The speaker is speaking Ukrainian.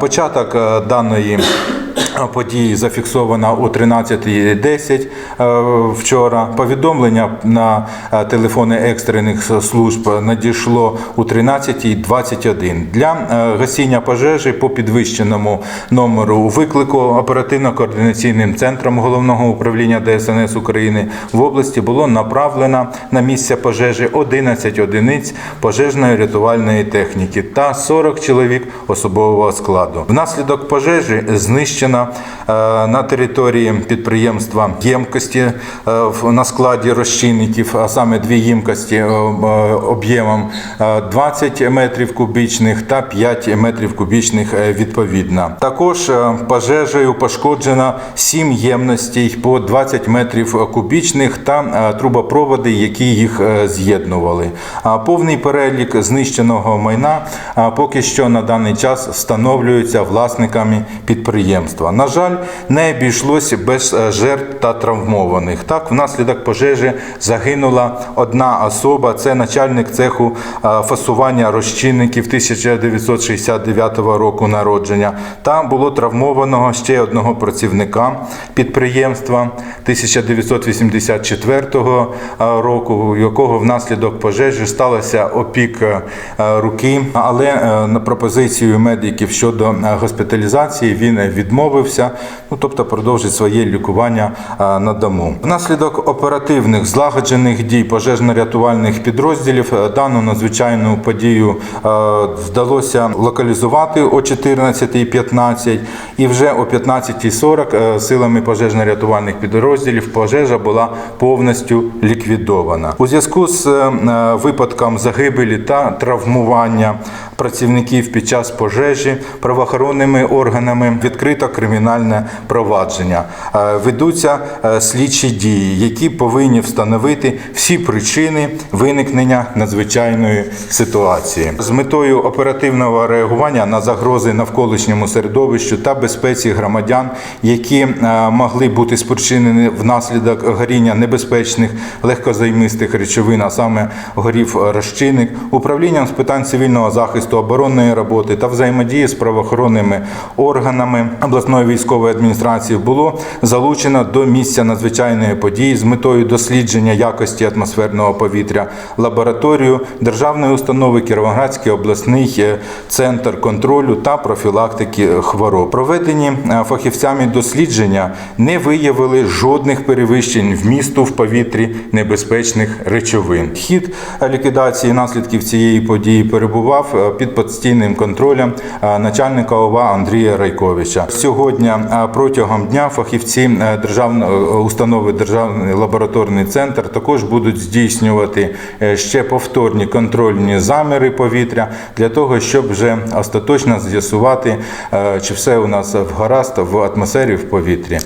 Початок е, даної події зафіксовано о 13.10 е, вчора. Повідомлення на е, телефони екстрених служб надійшло у 13.21. Для е, гасіння пожежі по підвищеному номеру виклику оперативно-координаційним центром головного управління ДСНС України в області було направлено на місце пожежі 11 одиниць пожежної рятувальної техніки та 40 чоловік особового складу. Внаслідок пожежі знищено е, на території підприємства ємкості е, на складі розчинників, а саме дві ємкості е, об'ємом е, 20 метрів кубічних та 5 метрів кубічних відповідно. Також пожежею пошкоджено 7 ємностей по 20 метрів кубічних та трубопроводи, які їх з'єднували. Повний перелік знищеного майна поки що на даний час встановлюється власниками підприємства. На жаль, не обійшлося без е, жертв та травмованих. Так, внаслідок пожежі загинула одна особа. Це начальник цеху е, фасування розчинників 1969 року народження. Та було травмованого ще одного працівника підприємства 1984 року, у якого внаслідок пожежі сталося опік е, руки. Але е, на пропозицію медиків щодо е, госпіталізації він відмовився, ну тобто продовжить своє лікування на дому. Внаслідок оперативних злагоджених дій пожежно-рятувальних підрозділів е, дану надзвичайну подію е, вдалося локалізувати о 14.15 і вже о 15.40 е, силами пожежно-рятувальних підрозділів пожежа була повністю ліквідована. У зв'язку з випадком загибелі та травмування працівників під час пожежі правоохоронними органами відкрито кримінальне провадження. Е, Ведуться е, слідчі дії, які повинні встановити всі причини виникнення надзвичайної ситуації з метою оперативного реагування на загрози навколишньому середовищу та безпеці громадян, які е, могли бути спричинені внаслідок горіння небезпечних легкозаймистих речовин, а саме горів розчинник, управлінням з питань цивільного захисту, оборонної роботи та взаємодії з правоохоронними органами обласної військової адміністрації було залучено до місця надзвичайної події з метою дослідження якості атмосферного повітря лабораторію державної установи Кіровоградський обласний е, центр контролю та профілактики хвороб. Проведені е, фахівцями дослідження не виявили жодних перевищень вмісту в повітрі небезпечних речовин. Хід ліквідації наслідків цієї події перебував е, під постійним контролем начальника ОВА Андрія Райковича. Сьогодні е, протягом дня фахівці е, державної е, установи Державний лабораторний центр також будуть здійснювати е, ще повторні контрольні заміри повітря для того, щоб вже остаточно з'ясувати, чи все у нас в гаразд в атмосфері в повітрі.